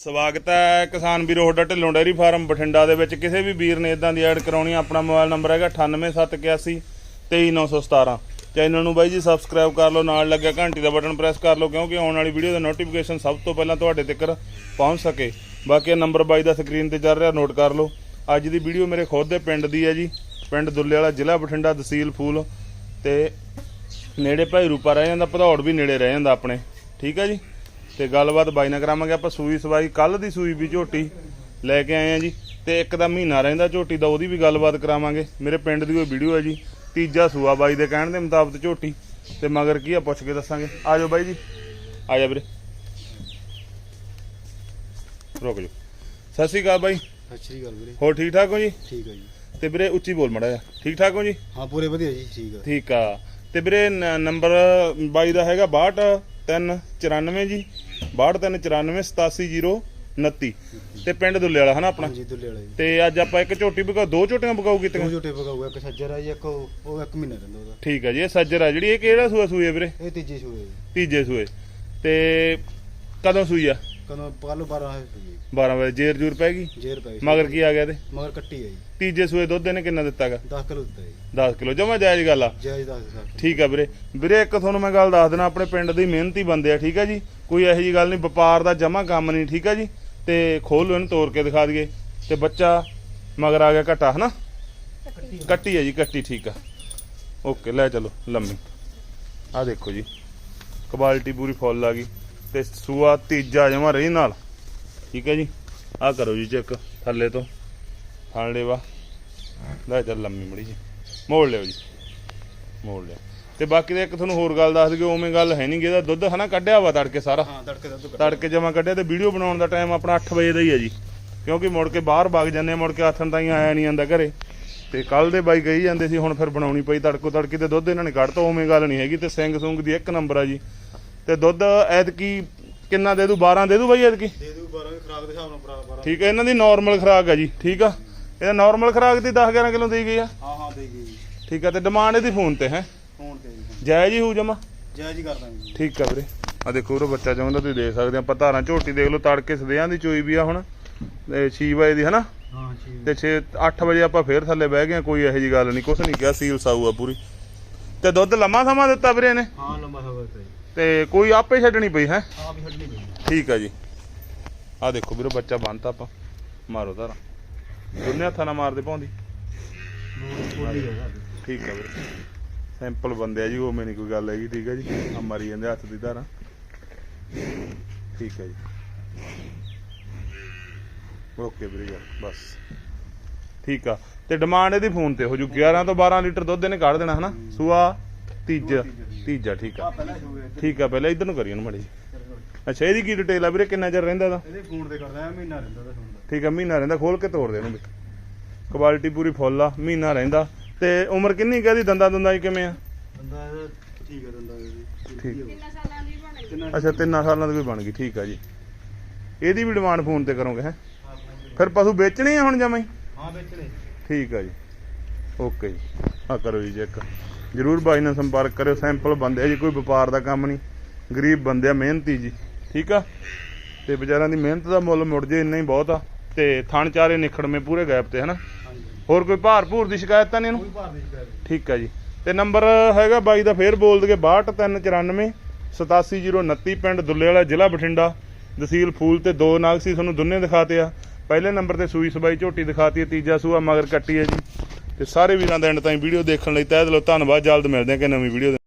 ਸਵਾਗਤ ਹੈ ਕਿਸਾਨ ਵੀਰੋ ਹੋਡਾ ਢਿੱਲੋਂ ਡੈਰੀ ਫਾਰਮ ਬਠਿੰਡਾ ਦੇ ਵਿੱਚ। ਕਿਸੇ ਵੀ ਵੀਰ ਨੇ ਇਦਾਂ ਦੀ ਐਡ ਕਰਾਉਣੀ ਆਪਣਾ ਮੋਬਾਈਲ ਨੰਬਰ ਹੈਗਾ 98781 23917 ਚੈਨਲ ਨੂੰ ਬਾਈ ਜੀ ਸਬਸਕ੍ਰਾਈਬ ਕਰ ਲਓ, ਨਾਲ ਲੱਗਿਆ ਘੰਟੀ ਦਾ ਬਟਨ ਪ੍ਰੈਸ ਕਰ ਲਓ, ਕਿਉਂਕਿ ਆਉਣ ਵਾਲੀ ਵੀਡੀਓ ਦਾ ਨੋਟੀਫਿਕੇਸ਼ਨ ਸਭ ਤੋਂ ਪਹਿਲਾਂ ਤੁਹਾਡੇ ਤੱਕ ਪਹੁੰਚ ਸਕੇ। ਬਾਕੀ ਇਹ ਨੰਬਰ ਬਾਈ ਦਾ ਸਕਰੀਨ ਤੇ ਚੱਲ ਰਿਹਾ ਨੋਟ ਕਰ ਲਓ। ਅੱਜ ਦੀ ਵੀਡੀਓ ਮੇਰੇ ਖੁਦ ਦੇ ਪਿੰਡ ਦੀ ਹੈ ਜੀ। ਪਿੰਡ ਦੁੱਲੇ ਵਾਲਾ ਜ਼ਿਲ੍ਹਾ ਬਠਿੰਡਾ, ਤਹਿਸੀਲ ਫੂਲ। ਤੇ ਨੇੜੇ ਭਾਈ ਰੂਪਾ ਰਹਿ ਜਾਂਦਾ, ਭਦੌੜ ਵੀ ਨੇੜੇ ਰਹਿ ਜਾਂਦਾ ਆਪਣੇ। ਠੀਕ ਹੈ ਜੀ? ਤੇ ਗੱਲਬਾਤ ਬਾਈ ਨਾਲ ਕਰਾਵਾਂਗੇ। ਆਪਾਂ ਸੂਈ ਸਵਾਈ ਕੱਲ ਦੀ ਸੂਈ ਵੀ ਝੋਟੀ ਲੈ ਕੇ ਆਏ ਆ ਜੀ। ਤੇ ਇੱਕ ਦਾ ਮਹੀਨਾ ਰਹਿੰਦਾ ਝੋਟੀ ਦਾ ਉਹਦੀ ਵੀ ਗੱਲਬਾਤ ਕਰਾਵਾਂਗੇ। ਮੇਰੇ ਪਿੰਡ ਦੀ ਉਹ ਵੀਡੀਓ ਹੈ ਜੀ ਤੀਜਾ ਸੂਆ ਬਾਈ ਦੇ ਕਹਿਣ ਦੇ ਮੁਤਾਬਕ ਝੋਟੀ। ਤੇ ਮਗਰ ਕੀ ਆ ਪੁੱਛ ਕੇ ਦੱਸਾਂਗੇ। ਆ ਜਾਓ ਬਾਈ ਜੀ। ਆ ਜਾ ਵੀਰੇ। ਰੁਕ ਜਾਓ। ਸਤਿ ਸ਼੍ਰੀ ਅਕਾਲ ਬਾਈ। ਸਤਿ ਸ਼੍ਰੀ ਅਕਾਲ ਵੀਰੇ। ਹੋਰ ਠੀਕ ਠਾਕ ਹੋ ਜੀ? ਠੀਕ ਹੈ ਜੀ। ਤੇ ਵੀਰੇ ਉੱਚੀ ਬੋਲ ਮੜਾ ਜਾ ਠੀਕ ਠਾਕ ਹੋ ਜੀ? ਹਾਂ ਪੂਰੇ ਵਧੀਆ ਜੀ ਠੀਕ ਹੈ ਠੀਕ ਆ। ਤੇ ਵੀਰੇ ਨੰਬਰ ਬਾਈ ਦਾ ਹੈਗਾ 62394 ਜੀ। 62394 ਤੇ ਪਿੰਡ ਦੁੱਲੇ ਵਾਲਾ ਹਨਾ ਆਪਣਾ? ਹਾਂਜੀ ਦੁੱਲੇ ਵਾਲਾ ਜੀ। ਤੇ ਅੱਜ ਆਪਾਂ ਇੱਕ ਝੋਟੀ ਬਗਾ ਦੋ ਝੋਟੀਆਂ ਬਗਾਉ ਦੋ ਕੀਤੀਆਂ ਝੋਟੇ ਪਕਾਊਗਾ ਇੱਕ ਸੱਜਰ ਆ ਜੀ ਇੱਕ ਉਹ ਉਹ ਇੱਕ ਮਹੀਨਾ ਰਹਿੰਦਾ ਉਹਦਾ। ਠੀਕ ਆ ਜੀ ਇਹ ਸੱਜਰ ਆ ਜਿਹੜੀ ਇਹ ਕਿਹੜਾ ਸੂਆ ਸੂਈ ਆ ਵੀਰੇ? ਇਹ ਤੀਜੇ ਸੂਏ ਜੀ। ਤੀਜੇ ਸੂਏ। ਤੇ ਕਦੋਂ ਸੂਈ ਆ? ਕਦੋਂ ਕੱਲ 12 ਹੈ ਜੀ। 12 ਵਜੇ ਜੇਰ ਜੂਰ ਪੈ ਗਈ? ਜੇਰ ਪੈ ਗਈ ਮਗਰ ਕੀ ਆ ਗਿਆ ਤੇ? ਮਗਰ ਕੱਟੀ ਹੈ ਜੀ। ਤੀਜੇ ਸੂਏ ਦੁੱਧ ਇਹਨੇ ਕਿੰਨਾ ਦਿੱਤਾਗਾ 10 ਕਿਲੋ ਦਿੱਤਾ ਜੀ। 10 ਕਿਲੋ ਜਮਾ ਜਾਇਜ਼ ਗੱਲ ਆ। ਜਾਇਜ਼ 10 ਸਾਲ ਠੀਕ ਆ ਵੀਰੇ। ਵੀਰੇ ਇੱਕ ਤੁਹਾਨੂੰ ਮੈਂ ਗੱਲ ਦੱਸ ਦੇਣਾ ਆਪਣੇ ਪਿੰਡ ਦੇ ਮਿਹਨਤੀ ਬੰਦੇ ਆ ਠੀਕ ਆ ਜੀ? ਕੋਈ ਇਹੋ ਜੀ ਗੱਲ ਨਹੀਂ, ਵਪਾਰ ਦਾ ਜਮਾ ਕੰਮ ਨਹੀਂ, ਠੀਕ ਆ ਜੀ? ਤੇ ਖੋਲ ਲਓ ਇਹਨੂੰ ਤੋੜ ਕੇ ਦਿਖਾ ਦਈਏ। ਤੇ ਬੱਚਾ ਮਗਰ ਆ ਗਿਆ ਘਟਾ, ਹਨਾ? ਕੱਟੀ ਹੈ ਜੀ, ਕੱਟੀ, ਠੀਕ ਆ। ਓਕੇ, ਲੈ ਚਲੋ, ਲੰਮੀ। ਆ ਦੇਖੋ ਜੀ, ਕੁਆਲਿਟੀ ਪੂਰੀ ਫੁੱਲ ਆ ਗਈ। ਤੇ ਸੂਆ ਤੀਜਾ ਜਮਾ ਰਹੀ ਨਾਲ। ਠੀਕ ਹੈ ਜੀ? ਆ ਕਰੋ ਜੀ ਚੈੱਕ, ਥੱਲੇ ਤੋਂ। ਫੜ ਲੈਵਾ ਲੈ ਚੱਲ ਲੰਮੀ ਮੜੀ ਜੀ। ਮੋੜ ਲਿਓ ਜੀ। ਮੋੜ ਲਿਓ। ਤੇ ਬਾਕੀ ਦੇ ਇੱਕ ਤੁਹਾਨੂੰ ਹੋਰ ਗੱਲ ਦੱਸ ਦਈਏ ਉਵੇਂ ਗੱਲ ਹੈ ਨਹੀਂ ਗੀ ਇਹਦਾ ਦੁੱਧ ਹਨਾ ਕੱਢਿਆ ਵਾ ਤੜਕੇ ਸਾਰਾ। ਹਾਂ ਤੜਕੇ ਦਾ ਦੁੱਧ ਤੜਕੇ ਜਮਾ ਕੱਢਿਆ ਤੇ ਵੀਡੀਓ ਬਣਾਉਣ ਦਾ ਟਾਈਮ ਆਪਣਾ 8 ਵਜੇ ਦਾ ਹੀ ਹੈ ਜੀ। ਕਿਉਂਕਿ ਮੁੜ ਕੇ ਬਾਹਰ ਵਗ ਜਾਂਦੇ ਆ ਮੁੜ ਕੇ ਆਥਣ ਤਾਈਂ ਆਇਆ ਨਹੀਂ ਜਾਂਦਾ ਘਰੇ। ਤੇ ਕੱਲ ਦੇ ਬਾਈ ਗਈ ਜਾਂਦੇ ਸੀ ਹੁਣ ਫਿਰ ਬਣਾਉਣੀ ਪਈ ਤੜਕੋ ਤੜਕੇ ਤੇ ਦੁੱਧ ਇਹਨਾਂ ਨੇ ਕੱਢਤਾ ਉਵੇਂ ਗੱਲ ਨਹੀਂ ਹੈਗੀ ਤੇ ਸਿੰਘ ਸੁੰਗ ਦੀ ਇੱਕ ਨੰਬਰ ਆ ਜੀ। ਤੇ ਦੁੱਧ ਐਤਕੀ ਕਿੰਨਾ ਦੇ ਦੂ? 12 ਦੇ ਦੂ ਬਾਈ ਐਤਕੀ? ਦੇ ਦੂ 12 ਖਰਾਕ ਦੇ ਹਿਸਾਬ ਨਾਲ ਭਰਾ 12 ਠੀਕ ਹੈ ਇਹਨਾਂ ਦੀ ਨਾਰਮਲ ਖੁਰਾਕ ਆ ਜੀ ਠੀਕ ਆ? ਇਹਦਾ ਨਾਰਮਲ ਖੁਰਾਕ ਦੀ 10 11 ਕਿਲੋ ਦੀ ਗਈ ਆ। ਹਾਂ ਹਾਂ ਦੇ ਗਈ ਠੀਕ ਆ ਤੇ ਡਿਮਾਂਡ ਇਹਦੀ ਫੋਨ ਤੇ ਹੈ। ਤੇ ਜਾਇਜ਼ ਹੀ ਹੋਊ ਜਮਾ? ਜਾਇਜ਼ ਹੀ ਕਰ ਦਾਂਗੇ ਜੀ। ਠੀਕ ਆ ਵੀਰੇ। ਆ ਦੇਖੋ ਉਹ ਬੱਚਾ ਚਾਹੁੰਦਾ ਤੁਸੀਂ ਦੇਖ ਸਕਦੇ ਆ। ਆਪਾਂ ਧਾਰਾਂ ਝੋਟੀ ਦੇਖ ਲਓ ਤੜਕੇ ਸਦਿਆਂ ਦੀ ਚੋਈ ਵੀ ਆ ਹੁਣ। ਤੇ 6 ਵਜੇ ਦੀ ਹਨਾ? ਹਾਂ ਜੀ ਤੇ 6 8 ਵਜੇ ਆਪਾਂ ਫੇਰ ਥੱਲੇ ਬਹਿ ਗਏ ਆ, ਕੋਈ ਇਹੋ ਜੀ ਗੱਲ ਨਹੀਂ। ਕੁਛ ਨਹੀਂ ਕਿਹਾ ਸੀਲ ਸਾਊ ਆ ਪੂਰੀ। ਤੇ ਦੁੱਧ ਲੰਮਾ ਸਮਾਂ ਦਿੱਤਾ ਵੀਰੇ ਨੇ ਹਾਂ ਲੰਬਾ ਸਫ਼ਰ ਤੇ ਤੇ ਕੋਈ ਆਪੇ ਛੱਡਣੀ ਪਈ ਹੈ? ਹਾਂ ਵੀ ਹੱਡਣੀ ਪਈ। ਠੀਕ ਆ ਜੀ। ਆ ਦੇਖੋ ਵੀਰੇ ਬੱਚਾ ਬੰਨਤਾ ਆਪਾਂ। ਮਾਰੋ ਧਾਰਾਂ। ਦੋਨੇ ਹੱਥਾਂ ਨਾਲ ਮਾਰਦੇ ਪਾਉਂਦੀ। ਕੋਲੀ ਹੈ ਠੀਕ ਆ ਵੀਰੇ। ਸਿੰਪਲ ਬੰਦੇ ਆ ਜੀ ਉਹ ਨਹੀਂ ਕੋਈ ਗੱਲ ਹੈਗੀ ਠੀਕ ਆ ਜੀ? ਆ ਮਾਰੀ ਜਾਂਦੇ ਹੱਥ ਦੀ ਧਾਰਾਂ। ਠੀਕ ਆ ਜੀ। ਓਕੇ ਵੀਰੇ ਯਾਰ ਬਸ। ਠੀਕ ਆ। ਤੇ ਡਿਮਾਂਡ ਇਹਦੀ ਫੋਨ ਤੇ ਹੋ ਜੂ 11 ਤੋਂ 12 ਲੀਟਰ ਦੁੱਧ ਇਹਨੇ ਕੱਢ ਦੇਣਾ ਹਨਾ? ਸੂਆ ਤੀਜਾ ਤੀਜਾ ਠੀਕ ਆ। ਹੋ ਠੀਕ ਆ ਪਹਿਲਾਂ ਇਧਰ ਨੂੰ ਕਰੀ ਉਹਨੂੰ ਮੜੀ ਅੱਛਾ ਇਹਦੀ ਕੀ ਡਿਟੇਲ ਆ ਵੀਰੇ ਕਿੰਨਾ ਚਿਰ ਰਹਿੰਦਾ ਇਹਦਾ? ਇਹਦੇ ਫੋਨ ਤੇ ਕਰਦਾ ਆ ਮਹੀਨਾ ਰਹਿੰਦਾ ਦਾ। ਠੀਕ ਆ ਮਹੀਨਾ ਰਹਿੰਦਾ ਖੋਲ ਕੇ ਤੋੜ ਦੇ ਇਹਨੂੰ ਵੀ। ਕੁਆਲਿਟੀ ਪੂਰੀ ਫੁੱਲ ਆ ਮਹੀਨਾ ਰਹਿੰਦਾ। ਤੇ ਉਮਰ ਕਿੰਨੀ ਕਹਦੀ ਦੰਦਾ ਦੁੰਦਾ ਜੀ ਕਿਵੇਂ ਆ? ਇਹਦਾ ਠੀਕ ਹੈ ਦੰਦਾ ਠੀਕ। ਤਿੰਨ ਸਾਲਾਂ ਦੀ ਬਣ ਗਈ ਕਿੰਨਾ ਅੱਛਾ ਤਿੰਨਾਂ ਸਾਲਾਂ ਦੀ ਵੀ ਬਣ ਗਈ ਠੀਕ ਆ ਜੀ। ਇਹਦੀ ਵੀ ਡਿਮਾਂਡ ਫੋਨ ਤੇ ਕਰੋਗੇ ਹੈ। ਫਿਰ ਪਸ਼ੂ ਵੇਚਣੇ ਆ ਹੁਣ ਜਮਾਂ ਹੀ ਵੇਚਣੇ। ਠੀਕ ਆ ਜੀ। ਓਕੇ ਜੀ। ਆ ਕਰੋ ਜੀ ਚੈੱਕ। ਜਰੂਰ ਬਾਈ ਨਾਲ ਸੰਪਰਕ ਕਰਿਓ। ਸੈਂਪਲ ਬੰਦੇ ਆ ਜੀ ਕੋਈ ਵਪਾਰ ਦਾ ਕੰਮ ਨਹੀਂ। ਗਰੀਬ ਬੰਦੇ ਆ ਮਿਹਨਤੀ ਜੀ। ਠੀਕ ਆ? ਤੇ ਵਿਚਾਰਿਆਂ ਦੀ ਮਿਹਨਤ ਦਾ ਮੁੱਲ ਮੁੜ ਜੇ ਇੰਨਾ ਹੀ ਬਹੁਤ ਆ। ਤੇ ਥਣ ਚਾਰੇ ਨਿਖੜਵੇਂ ਪੂਰੇ ਗੈਪ ਤੇ ਹਨਾ? ਹੋਰ ਕੋਈ ਭਾਰ ਭੂਰ ਦੀ ਸ਼ਿਕਾਇਤ ਤਾਂ ਨਹੀਂ ਇਹਨੂੰ? ਕੋਈ ਭਾਰ ਨਹੀਂ ਸ਼ਿਕਾਇਤ ਠੀਕ ਆ ਜੀ। ਤੇ ਨੰਬਰ ਹੈਗਾ ਬਾਈ ਦਾ ਫੇਰ ਬੋਲ ਦਗੇ 62394 87029 ਪਿੰਡ ਦੁੱਲੇ ਵਾਲਾ ਜ਼ਿਲ੍ਹਾ ਬਠਿੰਡਾ। ਤਹਿਸੀਲ ਫੂਲ ਤੇ ਦੋ ਨਾਗ ਸੀ ਤੁਹਾਨੂੰ ਦੋਨੇ ਦਿਖਾਤੇ ਆ। ਪਹਿਲੇ ਨੰਬਰ ਤੇ ਸੂਈ ਸਬਾਈ ਝੋਟੀ ਦਿਖਾਤੀ ਹੈ ਤੀਜਾ ਸੂਆ ਮਗਰ ਕੱਟੀ ਹੈ ਜੀ। ਤੇ ਸਾਰੇ ਵੀਰਾਂ ਦਾ ਐਂਡ ਤਾਈਂ ਵੀਡੀਓ ਦੇਖਣ ਲਈ ਤਹਿ ਦਿਲੋਂ ਧੰਨਵਾਦ ਜਲਦ ਮਿਲਦੇ ਹਾਂ ਕਿ ਨਵੀਂ ਵੀਡੀਓ